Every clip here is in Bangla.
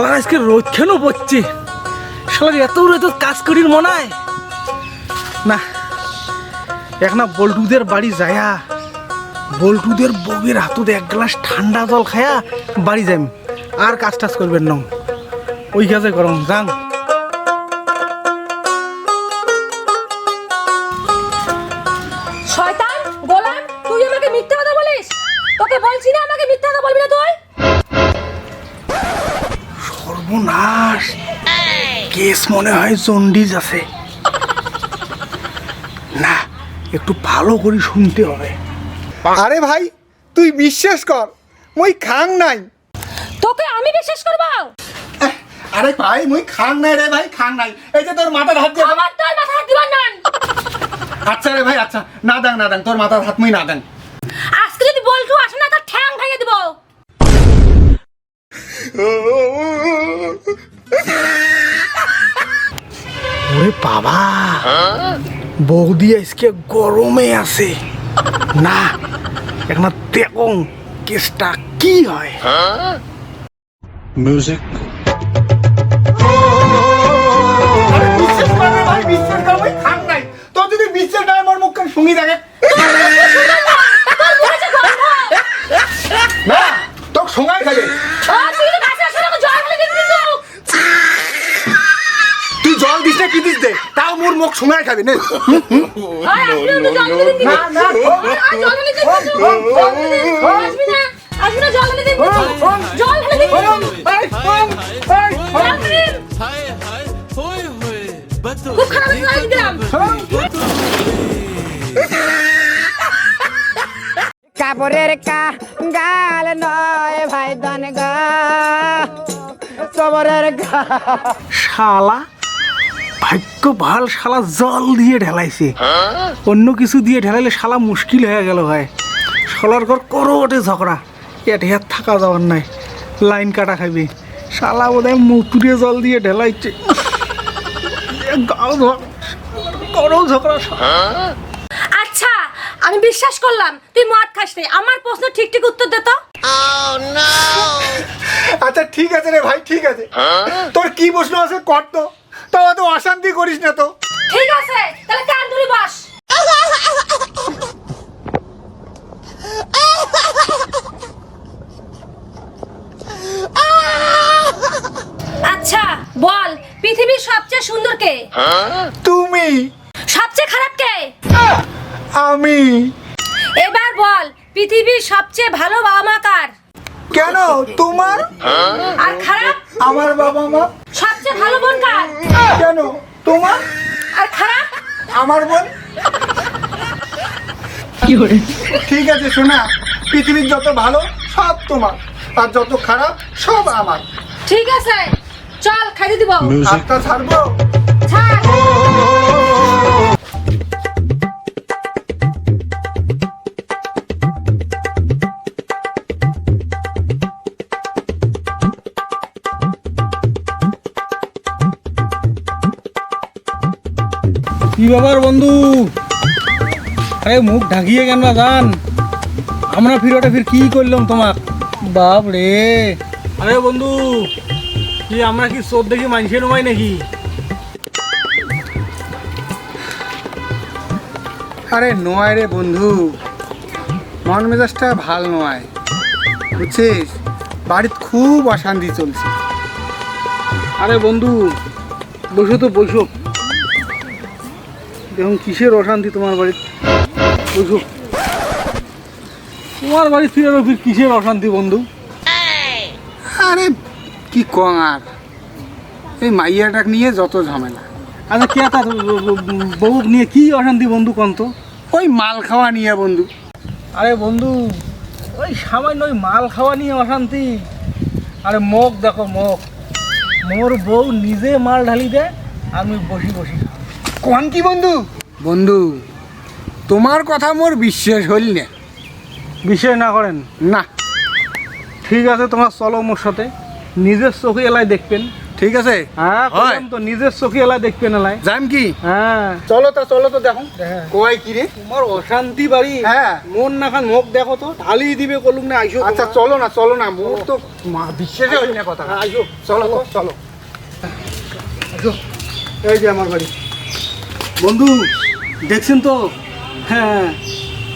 শালার আজকে রোদ কেন পড়ছে? শালার এত রোদ কাজ করির মনে হয় না, এক না বল্টুদের বাড়ি যায়া, বল্টুদের বউয়ের হাতুদ এক গ্লাস ঠান্ডা জল খায়া বাড়ি যাইম। আর কাজ টাজ করবেন না। ওই কাজে গরম যান কেস মনে হয় জন্ডিস আছে। না একটু ভালো করে শুনতে হবে। আরে ভাই তুই বিশ্বাস কর মই খাং নাই। তোকে আমি বিশ্বাস করব? আরে ভাই মই খাং নাই রে ভাই খাং নাই। এই যে তোর মাথার হাত দিয়ে আমার তোর মাথা হাত দিবার নন আচ্ছা রে ভাই আচ্ছা না দাং না দাং তোর মাথার হাত মই না দাং। আজকে যদি বলটু আসে না তার ঠ্যাং ভেঙে দিব। ওরে বাবা। বৌদি আজকে গরমে আছে। না এখন দেখুন কেসটা কি হয়? তোর যদি বিশ্বাস না তোক শোনাই থাকে ও তুই যদি কাছে আসে না আমি জল ফেলে দিবি কিন্তু না কি দিস দে তাও মোর মুখ শোনাই খাবে নে. খুব খারাপ কাপড়ের কা গাল নয় ভাই দন গা সবরের গা। শালা। ভাগ্য ভালো শালা জল দিয়ে ঢেলাইছে। অন্য কিছু দিয়ে ঢেলাইলে শালা মুশকিল হয়ে গেল ভাই। শালার ঘর করো ঝগড়া। এট হেয়ার থাকা যাওয়ার নাই। লাইন কাটা খাবি শালা বোধ হয় মুতুরে জল দিয়ে ঢেলাইছে। এ গাও করো ঝগড়া আচ্ছা আমি বিশ্বাস করলাম তুই মদ খাস নি। আমার প্রশ্ন ঠিক ঠিক উত্তর দে তো। আচ্ছা ঠিক আছে রে ভাই ঠিক আছে। তোর কি প্রশ্ন আছে কর তো। তো অশান্তি করিস না তো। ঠিক আছে তাহলে কান ধরে বস। আচ্ছা বল পৃথিবীর সবচেয়ে সুন্দর কে? তুমি। সবচেয়ে খারাপ কে? আমি। এবার বল পৃথিবীর সবচেয়ে ভালো বাবা মা কার? কেন? তোমার? আর খারাপ? আমার বাবা মা? সবচেয়ে ভালো বোন কার? কেন? তোমার? আর খারাপ? আমার বোন? ঠিক আছে শোনা। পৃথিবীর যত ভালো সব তোমার। আর যত খারাপ সব আমার। ঠিক আছে। চল খাইয়ে দিব. হাতটা ছাড়বো? ব্যাপার বন্ধু। আরে মুখ ঢাকিয়ে কেন না জান? আমরা ফির ওটা ফির কি করলাম তোমার? বাপ রে। আরে বন্ধু কি আমরা কি চোর দেখি মানসে নমাই নাকি? আরে নয় রে বন্ধু মন মেজাজটা ভালো নয় বুঝছিস? বাড়িতে খুব অশান্তি চলছে। আরে বন্ধু বসো তো বসো। দেখুন কিসের অশান্তি তোমার বাড়িতে বসো তোমার বাড়ি ফিরে ফির কিসের অশান্তি বন্ধু? আরে কি কং আর? এই মাইয়াটাক নিয়ে যত ঝামেলা। আচ্ছা কে তা বউ নিয়ে কি অশান্তি বন্ধু কন্ত ওই মাল খাওয়া নিয়ে বন্ধু। আরে বন্ধু ওই সামান্য ওই মাল খাওয়া নিয়ে অশান্তি। আরে মগ দেখো মগ। মোর বউ নিজে মাল ঢালি দেয় আমি বসি বসি খাই। কোন কি বন্ধু? বন্ধু তোমার কথা মোর বিশ্বাস হইল না। বিষয় না করেন? না। ঠিক আছে তোমার চলো মোর সাথে। নিজের চোখে এলাই দেখবেন। ঠিক আছে? হ্যাঁ কইলাম তো নিজের চোখে এলা দেখবে না লাই যাইম কি? হ্যাঁ। চলো তো চলো তো দেখো। কোয়াই কি রে? তোমার অশান্তি বাড়ি। হ্যাঁ। মন না খান মুখ দেখো তো ঢালি দিবে কলুম না আইসো আচ্ছা চলো না চলো না মোর তো বিশ্বাসই হয় না কথা হ্যাঁ, আইসো। চলো চলো। এই যে আমার বাড়ি। বন্ধু দেখছেন তো? হ্যাঁ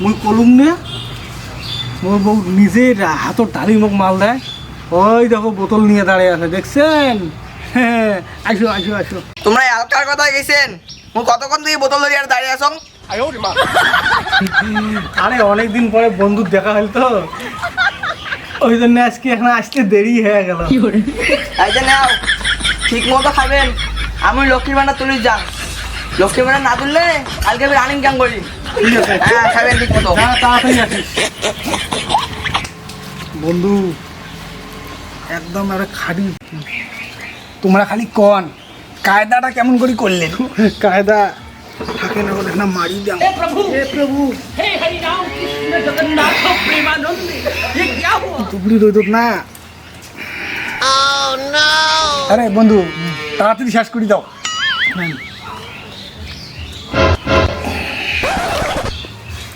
মুই কলুম নে। মোর বউ নিজে রা- হাতর ঢালি মোক মাল দেয়। ওই দেখো বোতল নিয়ে দাঁড়িয়ে আছে দেখছেন? হ্যাঁ আইসো আইসো আইসো। তোমরা হালকার কথা গেছেন মুই কতক্ষণ থেকে বোতল ধরে আর দাঁড়িয়ে আছো? আরে অনেকদিন পরে বন্ধুর দেখা হল তো। ওই জন্য আজকে এখন আসতে দেরি হয়ে গেল। এই যে নাও ঠিক মতো খাবেন। আমি লক্ষ্মীর ভান্ডার তুলি যান। লক্ষ্মীর ভান্ডার না তুললে কালকে আমি রানিং ক্যাম করি। হ্যাঁ খাবেন ঠিক মতো। বন্ধু একদম আরে খাড়ি তোমরা খালি কন কায়দাটা কেমন করে করলেন কায়দা থাকে না বলে না মারি দাম এ প্রভু! এ প্রভু দুবলি রোদ না। আরে বন্ধু তাড়াতাড়ি শেষ করে দাও।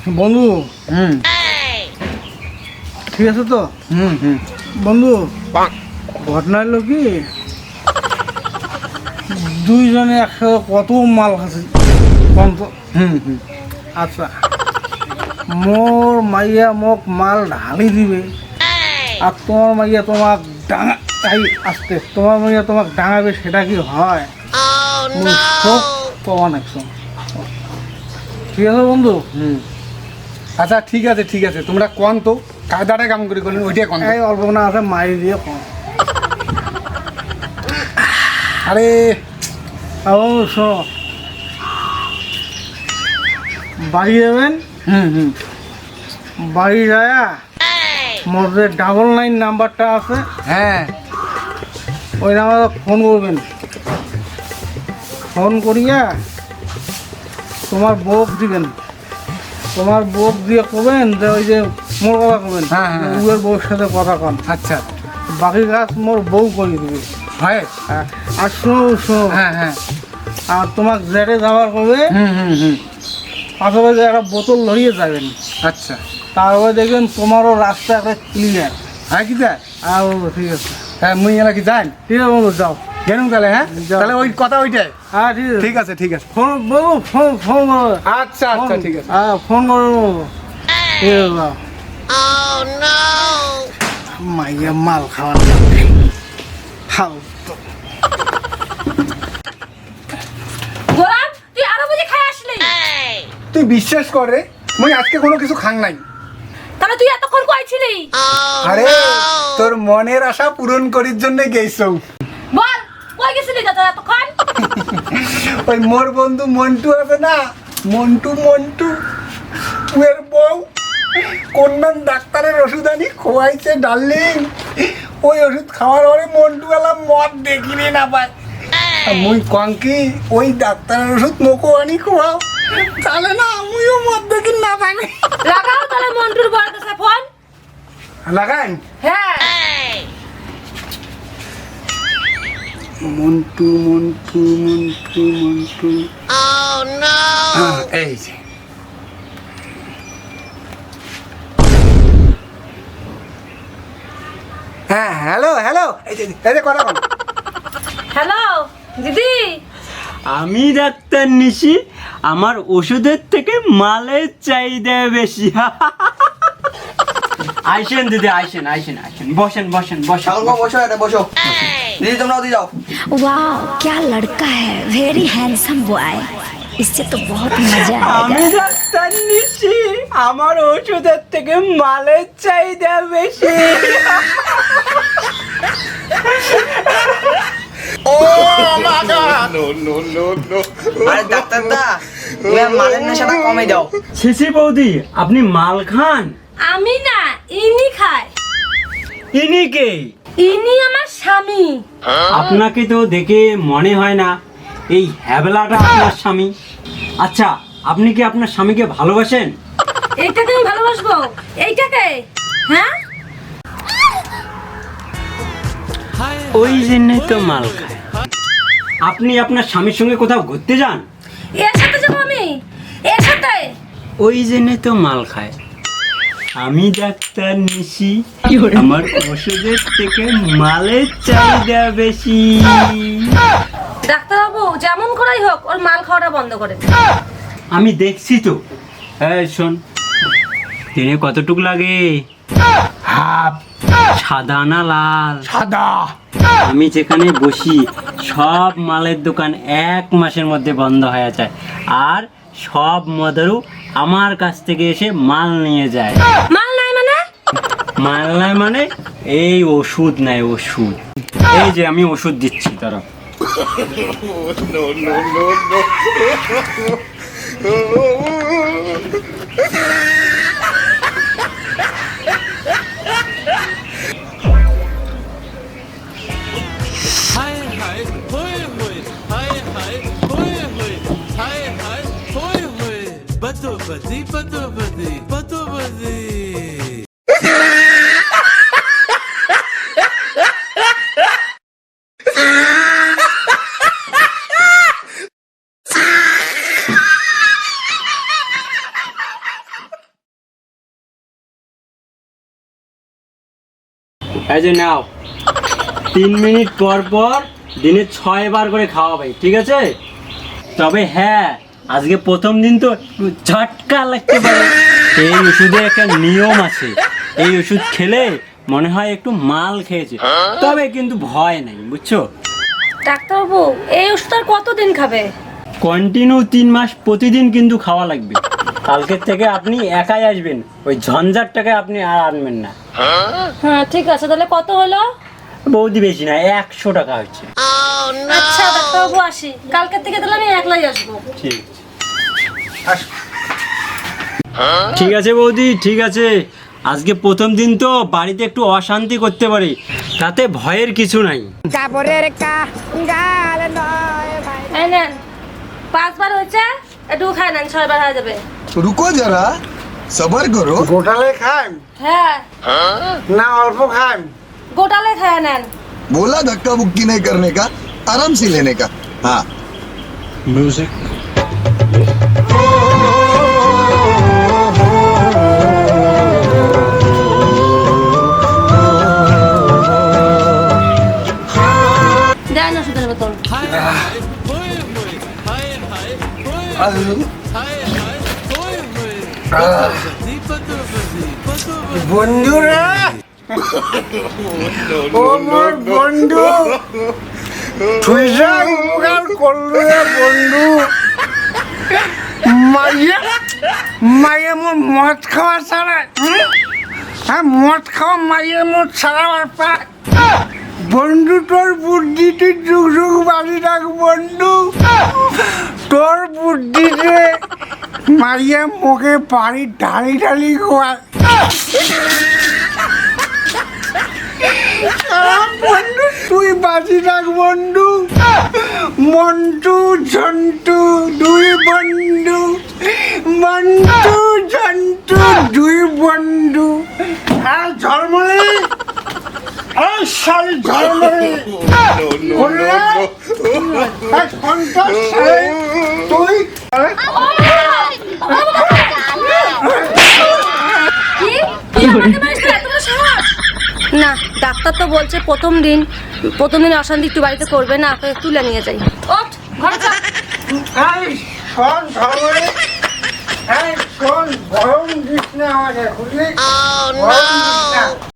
বন্ধু। হুম। ঠিক আছে তো? হুম হুম। বন্ধু ঘটনা হলো কি? দুইজনে একসাথে কত মাল খাচ্ছে? হুম হুম। আচ্ছা। মোর মাইয়া মোক মাল ঢালি দিবে। আর তোমার মাইয়া তোমাক ডাঙা এই আসতে। তোমার মাইয়া তোমাক ডাঙাবে সেটা কি হয়? সব কওয়া নাকছো ঠিক আছে বন্ধু? হুম। আচ্ছা ঠিক আছে ঠিক আছে। তোমরা কন তো? কায়দাটা কাম করে করলেন ওইটাই কন এই অল্প না আছে মারি দিয়ে কম আরে ও শোনো। বাড়ি যাবেন? হুম হুম। বাড়ি যায় মোর যে ডাবল নাইন নাম্বারটা আছে। হ্যাঁ। ওই নাম্বারে ফোন করবেন। ফোন করিয়া তোমার বউক দিবেন। তোমার বউক দিয়ে কবেন যে ওই যে মোর কথা কবেন হ্যাঁ, হ্যাঁ, হ্যাঁ। উয়ের বউর সাথে কথা কন। আচ্ছা বাকি কাজ মোর বউ করে দিবে। হয়? হ্যাঁ, আর শোনো শোনো। হ্যাঁ হ্যাঁ। আর তোমার জেটে যাওয়ার করবে হুম হুম হুম। পাশাপাশি একটা বোতল ধরিয়ে যাবেন। আচ্ছা। তারপরে দেখবেন তোমারও রাস্তা একটা ক্লিয়ার হ্যাঁ কি দেয় আর বলব ঠিক আছে। হ্যাঁ মুই এলা কি যান ঠিক আছে বন্ধু যাও। গেলুম তাহলে হ্যাঁ? তাহলে ওই কথা ওইটাই। হ্যাঁ ঠিক আছে। ঠিক আছে ঠিক আছে। ফোন বলব ফোন ফোন করো। আচ্ছা আচ্ছা ঠিক আছে। হ্যাঁ ফোন করো। ঠিক আছে যাও। মাইয়া মাল খাওয়ার খাও তো। গোলাম তুই আরও বুঝে খাই আসলি? তুই বিশ্বাস কর রে মুই আজকে কোনো কিছু খাং নাই। তাহলে তুই এতক্ষণ কইছিলি আরে তোর মনের আশা পূরণ করির জন্য গেছো গেছিলি তো এতক্ষণ? ওই মোর বন্ধু মন্টু আছে না? মন্টু মন্টু উয়ের বউ। কোন ডাক্তারের ওষুধ আনি? খোয়াইছে ডার্লিং। ওই ওষুধ খাওয়ার পরে মন্টু এলাম মদ দেখিনি না পায় মুই কঙ্কি ওই ডাক্তারের ওষুধ মোকো আনি খোয়াও। তাহলে না আমিও মদ দেখি না পাই লাগাও তাহলে মন্টুর বড় কাছে ফোন। লাগাই হ্যাঁ। মন্টু মন্টু মন্টু মন্টু। হ্যাঁ, এই যে। হ্যাঁ হ্যালো হ্যালো। এই যে কথা বল। হ্যালো দিদি। আমি ডাক্তার নিশি আমার ওষুধের থেকে মালের চাহিদা বেশি। আইসেন দিদি আইসেন আইসেন আইসেন। বসেন বসেন বসেন। বসো এটা বসো। দিদি তোমরা ওদিকে যাও वाह क्या लड़का है वेरी हैंडसम बॉय इससे तो बहुत मजा আমি आएगा ডাক্তার নিশি আমার ওষুধের থেকে মালের চাহিদা বেশি আরে ডাক্তার দা তুমি আর মালের নেশাটা কমে দাও শিশি বৌদি আপনি মাল খান আমি না ইনি খায় ইনি কে ইনি আমার স্বামী। আপনাকে তো দেখে মনে হয় না এই হ্যাবলাটা আপনার স্বামী। আচ্ছা আপনি কি আপনার স্বামীকে ভালোবাসেন? এইটাকে আমি ভালোবাসবো। এইটাকে? হ্যাঁ? ওই জন্যই তো মাল খায়। আপনি আপনার স্বামীর সঙ্গে কোথাও ঘুরতে যান? এর সাথে যাব আমি। এর সাথে? ওই জন্যে তো মাল খায়। আমি ডাক্তার নিশি আমার ওষুধের থেকে মালের চাহিদা বেশি। ডাক্তারবাবু যেমন করাই হোক ওর মাল খাওয়াটা বন্ধ করে আমি দেখছি তো। হ্যাঁ শোন দিনে কতটুক লাগে? হাফ সাদা না লাল? সাদা। আমি যেখানে বসি সব মালের দোকান এক মাসের মধ্যে বন্ধ হয়ে যায়। আর সব মদেরও আমার কাছ থেকে এসে মাল নিয়ে যায় মাল নাই মানে মাল নাই মানে এই ওষুধ নাই ওষুধ এই যে আমি ওষুধ দিচ্ছি তারা পতি পতপতি এই যে নাও। তিন মিনিট পর পর দিনে ছয় বার করে খাওয়াবে, ঠিক আছে? তবে হ্যাঁ আজকে প্রথম দিন তো ঝটকা লাগতে পারে। এই ওষুধে একটা নিয়ম আছে। এই ওষুধ খেলে মনে হয় একটু মাল খেয়েছে। তবে কিন্তু ভয় নাই বুঝছ? ডাক্তারবাবু এই ওষুধ আর কতদিন খাবে? কন্টিনিউ তিন মাস প্রতিদিন কিন্তু খাওয়া লাগবে। কালকের থেকে আপনি একাই আসবেন। ওই ঝঞ্ঝাটটাকে আপনি আর আনবেন না। হ্যাঁ ঠিক আছে। তাহলে কত হলো? বৌদি বেশি না একশো টাকা হচ্ছে। আচ্ছা ডাক্তারবাবু আসি কালকের থেকে তাহলে আমি একলাই আসবো ঠিক ঠিক আছে বৌদি ঠিক আছে আজকে প্রথম দিন তো বাড়িতে একটু অশান্তি করতে পারি তাতে ভয়ের কিছু নাই কাপড়ের কাঙ্গাল নয় ভাই এই নেন পাঁচবার হয়েছে একটু খাই নেন ছয়বার হয়ে যাবে रुको जरा सबर करो গোটালে খান হ্যাঁ না অল্প খান গোটালে খায় নেন बोला धक्का मुक्की नहीं करने का आराम से लेने का हाँ দেন ওষুধের বোতল हाय हाय होय होय हाय हाय होय होय हाय हाय होय होय बतो बदी बतो बदी बतो बदी বন্ধু রে ও মোর বন্ধু তুই যা উপকার বন্ধু। মাইয়ে মাইয়ে মোর মদ খাওয়া ছাড়া হ্যাঁ মদ খাওয়া মাইয়ে মোর ছাড়াবার পা বন্ধু, তোর বুদ্ধিতে যুগ যুগ বাড়ি রাখ বন্ধু। তোর বুদ্ধিতে মাইয়া মুখে বাড়ি ঢালি ঢালি খোয়ায় বন্ধু। তুই বাঁচি থাক বন্ধু মন্টু ঝন্টু দুই বন্ধু মন্টু ঝন্টু দুই বন্ধু হ্যাঁ ঝলমলি ঝলমলি তুই কি তুই আমাকে মারিস না, এত বড় সাহস? না ডাক্তার তো বলছে প্রথম দিন প্রথম দিন অশান্তি একটু বাড়িতে করবে না আপনাকে তুলে নিয়ে যাই। ওঠ ঘরে চল। শোন ঝলমলি এই শোন গরম দিস না আমাকে বুঝলি গরম